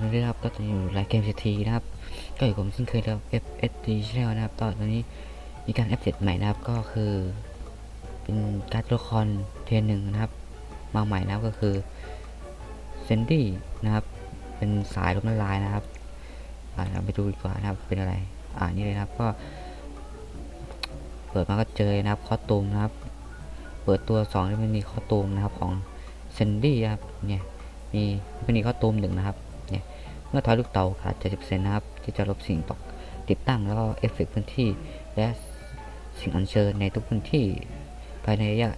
สวัสดีครับก็ตอนนี้อยู่รายเกมเศรษฐีนะครับ ก็อยู่ผมเช่นเคยแล้ว FSD Channel นะครับตอนนี้มีการอัปเดตใหม่นะครับก็คือ เป็นการตัวละครเทียนหนึ่งนะครับ มาใหม่นะครับก็คือเซนดี้นะครับ เป็นสายลมละลายนะครับอ่าเราไปดูดีกว่านะครับเป็นอะไร อ่านี่เลยนะครับก็ เปิดมาก็เจอนะครับคอตูมนะครับ เปิดตัวสองที่มันมีคอตูมนะครับของเซนดี้ครับเนี่ยมีมันมีข้อตูมหนึ่งนะครับ เมื่อถอยลูกเต๋าขาด70%นะครับ ที่จะลบสิ่งตกติดตั้งแล้วก็เอฟเฟกต์พื้นที่ และสิ่งอัญเชิญในทุกพื้นที่ ภายในระยะ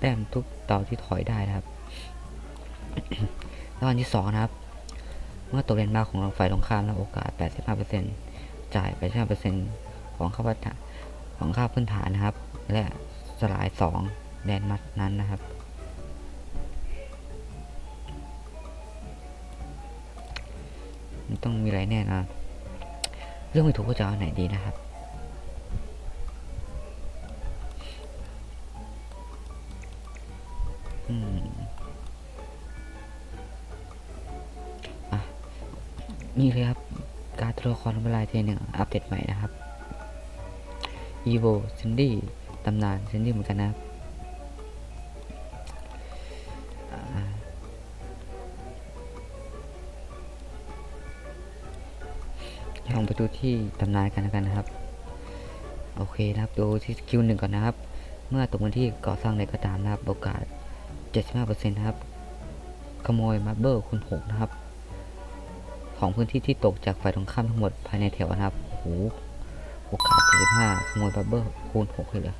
แต้มทุกเตาที่ถอยได้นะครับ แล้วอันที่สองนะครับ เมื่อตกเลนมาของฝ่ายตรงข้ามแล้วโอกาส 85%จ่าย 85%ของค่าพื้นฐานของค่าพื้นฐานนะครับ และสลาย 2 แดนมัดนั้นนะครับ ต้องมีอะไรแน่นอนเรื่องไม่ถูกก็จะเอาไหนดีนะครับ อืมอะนี่เลยครับ การตัวละครเวลาเทหนึ่งอัปเดตใหม่นะครับ Evo Cindy ตำนาน Cindy เหมือนกันนะครับ ลองไปดูที่ตำนานกันแล้วกันนะครับ โอเคนะครับดูที่สกิลหนึ่งก่อนนะครับ เมื่อตกบนที่ก่อสร้างอะไรก็ตามนะครับโอกาส 75%นะครับ ขโมยมาเบิลคูณ6นะครับ ของพื้นที่ที่ตกจากฝ่ายตรงข้ามทั้งหมดภายในแถวนะครับโอ้โหโอกาส 75 ขโมยมาเบิลคูณ6เลยเหรอ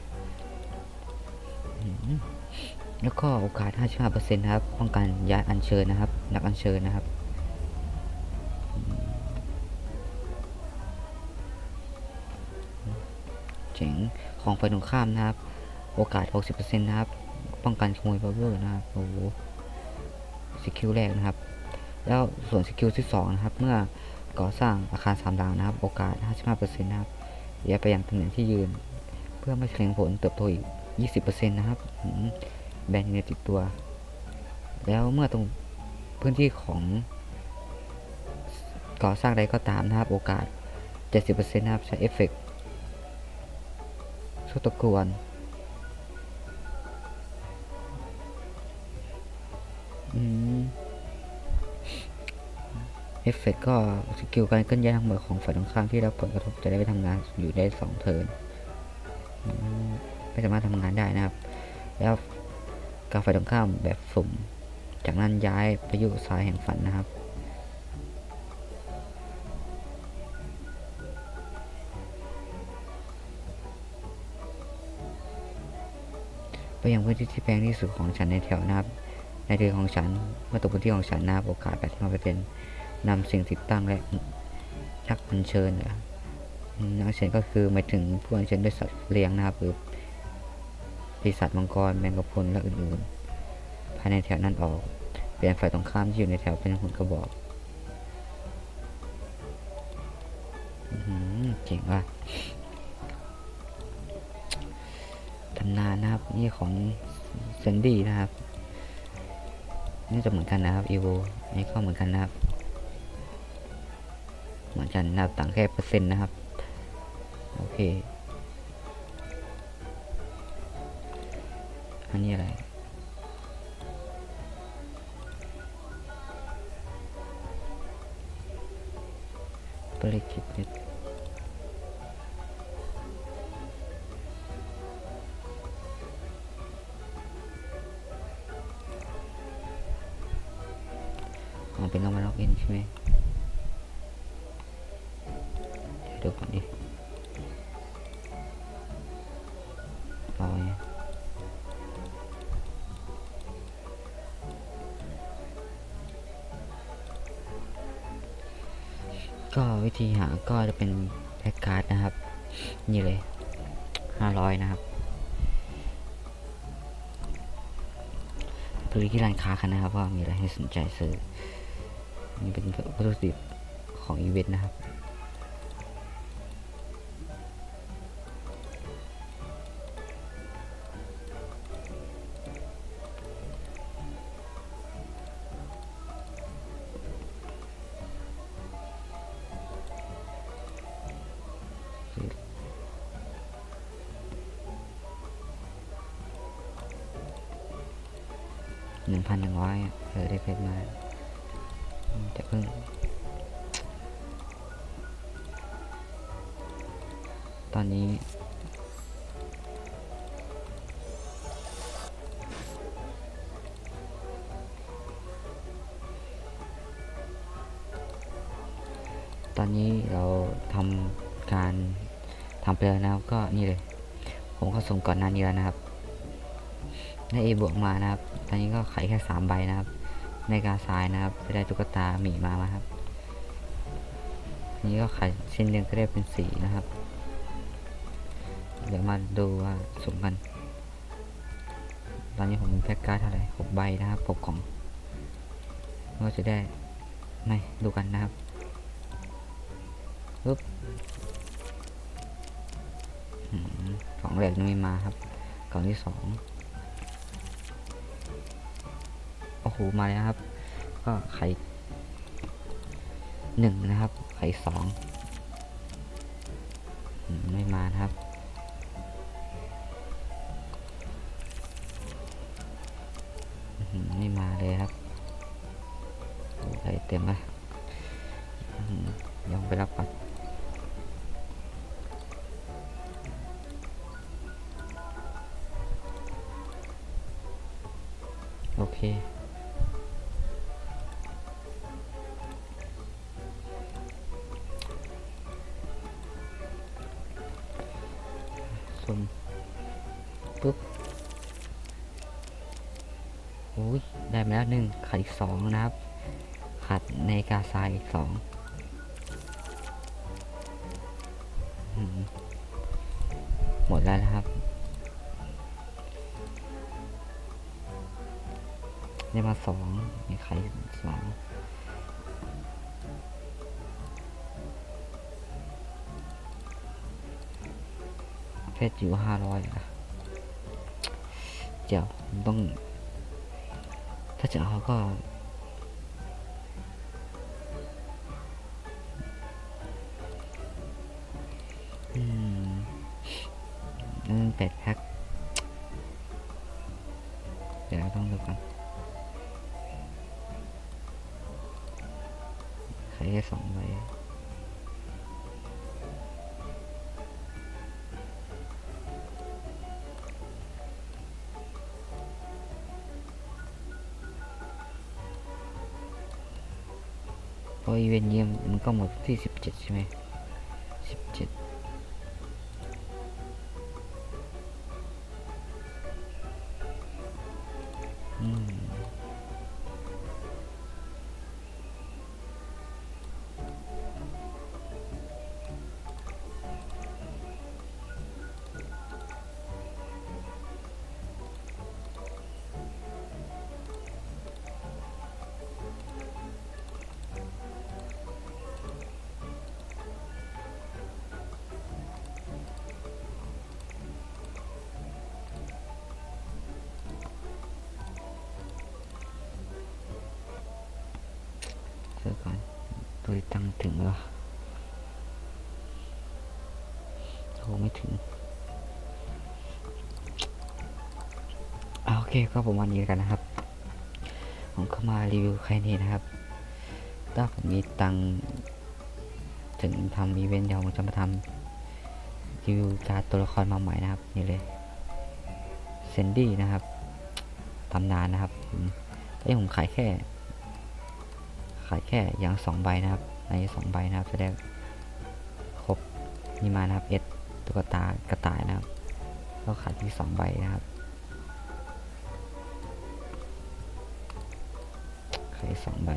แล้วก็โอกาส 55%นะครับ ป้องกันย้ายอัญเชิญนะครับ นักอัญเชิญนะครับ ของฝ่ายตรงข้ามนะครับ โอกาส 60%นะครับ ป้องกันขโมยบับเบิลนะครับ โอ้โห สกิลแรกนะครับ แล้วส่วนสกิลที่ 2 นะครับ เมื่อก่อสร้างอาคารสามดาวนะครับ โอกาส 55%นะครับย้ายไปยังตำแหน่งที่ยืน เพื่อไม่แสดงผลเติบโตอีก 20%นะครับ แบนอยู่ในติดตัว แล้วเมื่อตรงพื้นที่ของก่อสร้างใดก็ตามนะครับ โอกาส 70%นะครับ ใช้เอฟเฟกต์ ทุกตะกวนเอฟเฟกต์ก็สกิลการเคลื่อนย้ายทั้งหมดของฝ่ายตรงข้ามที่รับผลกระทบจะได้ไปทำงานอยู่ได้สองเทิร์นไม่สามารถทำงานได้นะครับ แล้วการฝ่ายตรงข้ามแบบสุ่ม จากนั้นย้ายไปอยู่ซ้ายแห่งฝันนะครับ ไปยังพื้นที่ที่แพงที่สุดของฉันในแถวนะครับ ในเดือนของฉันเมื่อตกพื้นที่ของฉันนะครับโอกาส 85%นำสิ่งติดตั้งและชักอัญเชิญนะนักเชิญก็คือหมายถึงผู้อัญเชิญด้วยสัตว์เลี้ยงนะครับหรือปีศาจมังกรแมงกะพรุนและอื่นๆ ภายในแถวนั้นออก เปลี่ยนฝ่ายตรงข้ามที่อยู่ในแถวเป็นหุ่นกระบอกอื้อหือเจ๋งว่ะ ตำนานนะครับ นี่ของเซนดี้นะครับนี่จะเหมือนกันนะครับอีโวนี่ก็เหมือนกันนะครับ เหมือนกันนะครับต่างแค่เปอร์เซ็นต์นะครับ โอเค อันนี้อะไรบริกิต เน็ตอ๋อเป็นต้องมาล็อกอินใช่ไหมเดี๋ยวดูก่อนดิรอไงก็วิธีหาก็จะเป็นแพ็กการ์ดนะครับ นี่เลยห้าร้อยนะครับไปดูที่ร้านค้ากันนะครับว่ามีอะไรให้สนใจซื้อ นี่เป็นวัตถุดิบของอีเวนต์นะครับ หนึ่งพันหนึ่งร้อยเอยได้เพชรมา จะเพิ่ง ตอนนี้ ตอนนี้เราทำการทำไปแล้วนะครับก็นี่เลย ผมก็ส่งก่อนหน้านี้แล้วนะครับได้เอบวกมานะครับ ตอนนี้ก็ไขแค่สามใบนะครับ ในกาซ้ายนะครับจะได้ตุ๊กตาหมีมามาครับ นี้ก็ไขเส้นเดือนก็ได้เป็นสีนะครับ เดี๋ยวมาดูว่าสุ่มกัน ตอนนี้ผมมีแพ็กการ์ดเท่าไหร่หกใบนะครับหกกล่องก็จะได้ไม่ดูกันนะครับปึ๊บอืมกล่องแรกยังไม่มาครับกล่องที่สอง โหมาแล้วครับ ก็ไข่หนึ่งนะครับ ไข่สองไม่มานะครับ ไม่มาเลยครับไข่เต็มละอื้อหือยองไปรับปัดโอเค อ้ยได้มาแล้วหนึ่งขาดอีกสองนะครับขาดในกาซายอีกสองหมดแล้วนะครับ ได้มาสองมีไข่สองเพชรอยู่ห้าร้อยอะเดี๋ยวต้อง ถ้าจะเอาก็นั่นเป็ดแพ็คเดี๋ยวต้องดูกันใครแค่สองใบ พราะอีเวนต์เยี่ยมมันก็หมดที่สิบเจ็ดใช่ไหม ยตังถึงแล้วโทรไม่ถึงอ่าโอเคก็ผมวันนี้กันนะครับ ผมเข้ามารีวิวใครนี่นะครับ ถ้าผมมีตังถึงทำอีเวนต์เดี๋ยวผมจะมาทำรีวิวการตัวละครมาใหม่นะครับ นี่เลยเซนดี้นะครับตำนานนะครับผมแต่ผมขายแค่ ขายแค่อย่างสองใบนะครับในสองใบนะครับจะได้ครบนี่มานะครับเอ็ดตุ๊กตากระต่ายนะครับก็ขายที่สองใบนะครับขายสองใบ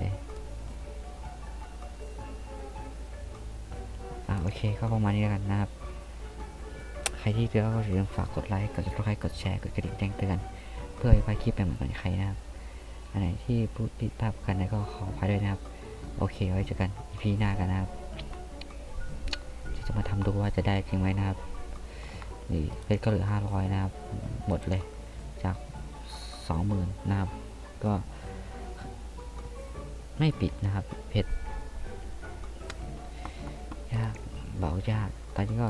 อ่าโอเคก็ประมาณนี้แล้วกันนะครับใครที่เจอก็อย่าลืมฝากกดไลค์ กดติดตามกดแชร์ กดกระดิ่งแจ้งเตือน เพื่อให้พลาดคลิปใหม่ๆของใครนะครับ อันไหนที่พูดผิดพลาดกันนะก็ขออภัยด้วยนะครับ โอเคไว้เจอกันอีพีหน้ากันนะครับจะมาทำดูว่าจะได้จริงไหมนะครับ นี่เพชรก็เหลือห้าร้อยนะครับ หมดเลย จากสองหมื่นนะครับ ก็ ไม่ปิดนะครับ เพชรยากเบายาก ตอนนี้ก็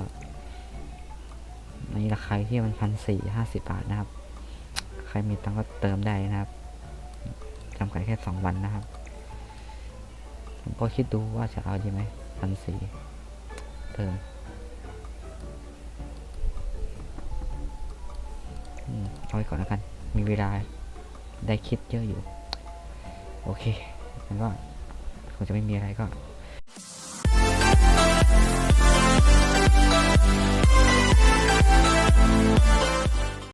ในราคาที่มันพันสี่ห้าสิบบาทนะครับ ใครมีตังค์ก็เติมได้นะครับ จำกัดแค่สองวันนะครับ ผมก็คิดดูว่าจะเอาดีไหมพันสี่เพิ่มอืมเอาไว้ก่อนแล้วกัน มีเวลาได้คิดเยอะอยู่ โอเคแล้วก็คงจะไม่มีอะไรก็